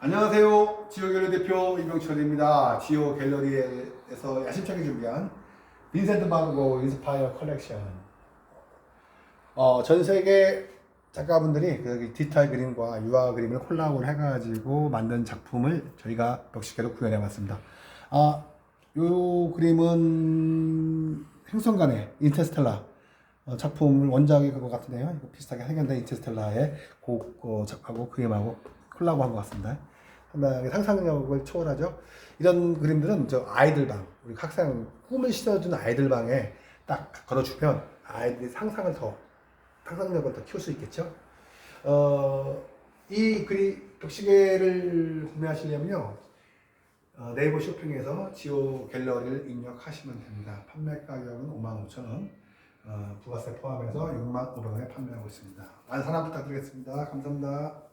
안녕하세요. 지오 갤러리 대표 이병철입니다. 지오 갤러리에서 야심차게 준비한 빈센트 반고 인스파이어 컬렉션. 어, 전 세계 작가분들이 그 디지털 그림과 유화 그림을 콜라보를 해가지고 만든 작품을 저희가 벽시계로 구현해봤습니다. 아, 요 그림은 행성간의 인터스텔라 어, 작품을 원작이 그거 같은데요. 비슷하게 생겼는데 인터스텔라의 곡하고 어, 그림하고 콜라보한 것 같습니다. 상당히 상상력을 초월하죠. 이런 그림들은 저 아이들 방, 우리 학생 꿈을 실어주는 아이들 방에 딱 걸어주면 아이들이 상상을 더 상상력을 더 키울 수 있겠죠. 어, 이 그리 벽시계를 구매하시려면요. 어, 네이버 쇼핑에서 지오 갤러리를 입력하시면 됩니다. 판매 가격은 55,000원, 어, 부가세 포함해서 65,500원에 판매하고 있습니다. 많은 사랑 부탁드리겠습니다. 감사합니다.